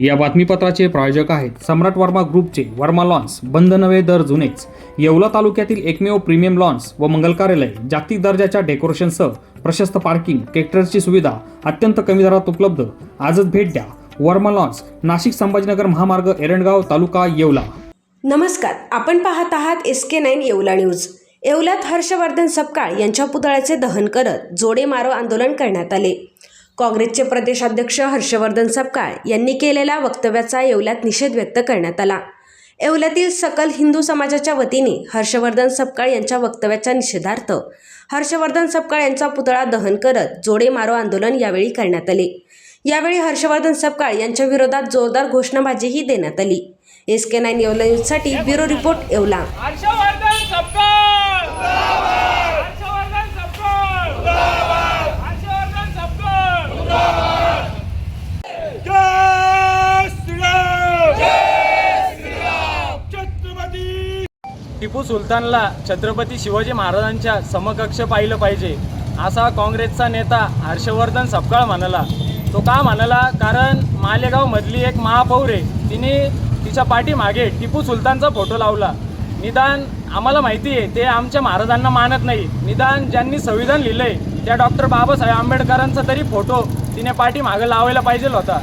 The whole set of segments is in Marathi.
या बातमीपत्राचे प्रायोजक आहेत सम्राट वर्मा ग्रुपचे वर्मा लॉन्स बंद नवे दर जुनेच. येवला तालुक्यातील एकमेव प्रीमियम लॉन्स व मंगल कार्यालय जागतिक दर्जाच्या डेकोरेशनसह प्रशस्त पार्किंग ट्रॅक्टरची सुविधा अत्यंत कमी दरात उपलब्ध. आजच भेट द्या. वर्मा लॉन्स नाशिक संभाजीनगर महामार्ग एरणगाव तालुका येवला. नमस्कार. आपण पाहत आहात S K nine Yeola news. येवल्यात Harshvardhan Sapkal यांच्या पुतळ्याचे दहन करत जोडे मारो आंदोलन करण्यात आले. काँग्रेसचे प्रदेशाध्यक्ष हर्षवर्धन सपकाळ यांनी केलेल्या वक्तव्याचा येवल्यात निषेध व्यक्त करण्यात आला. येवल्यातील सकल हिंदू समाजाच्या वतीने हर्षवर्धन सपकाळ यांच्या वक्तव्याच्या निषेधार्थ हर्षवर्धन सपकाळ यांचा पुतळा दहन करत जोडे मारो आंदोलन यावेळी करण्यात आले. यावेळी हर्षवर्धन सपकाळ यांच्या विरोधात जोरदार घोषणाबाजीही देण्यात आली. एस के नाईन येवला न्यूजसाठी ब्युरो रिपोर्ट येवला हर्षवर्धन सपकाळ हर्षवर्धन सपकाळ हर्षवर्धन सपकाळ जय श्रीराम जय श्रीराम छत्रपती टिपू सुलतानला छत्रपती शिवाजी महाराजांच्या समकक्ष पाहिलं पाहिजे असा काँग्रेसचा नेता हर्षवर्धन सपकाळ म्हणाला. तो का म्हणाला? कारण मालेगावमधली एक महापौर आहे तिने तिच्या पाठीमागे टिपू सुलतानचा फोटो लावला. निदान आम्हाला माहिती आहे ते आमच्या महाराजांना मानत नाही. निदान ज्यांनी संविधान लिहिलं आहे त्या डॉक्टर बाबासाहेब आंबेडकरांचा तरी फोटो तिने पाठीमागे लावायला पाहिजे होता.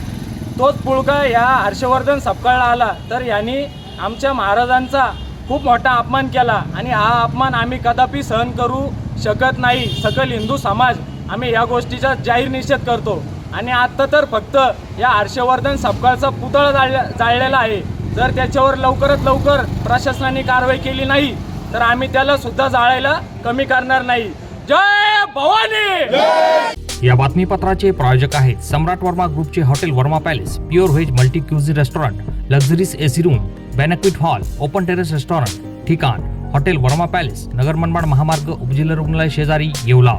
तोच पुळका या हर्षवर्धन सपकाळला आला तर यांनी आमच्या महाराजांचा खूप मोठा अपमान केला आणि हा अपमान आम्ही कदापि सहन करू शकत नाही. सकल हिंदू समाज आम्ही या गोष्टीचा जाहीर निषेध करतो. आणि आत्ता तर फक्त या हर्षवर्धन सपकाळचा पुतळा जाळ जाळलेला आहे. जर त्याच्यावर लवकरात लवकर प्रशासनाने कारवाई केली नाही तर आम्ही त्याला सुद्धा जाळायला कमी करणार नाही. जय भवानी! या बातमीपत्राचे प्रायोजक आहेत सम्राट वर्मा ग्रुपचे hotel Verma Palace pure veg multi cuisine restaurant luxuries AC room banquet hall open terrace restaurant ठिकाण हॉटेल वर्मा पॅलेस नगर मनमाड महामार्ग उपजिल्हा रुग्णालय शेजारी येवला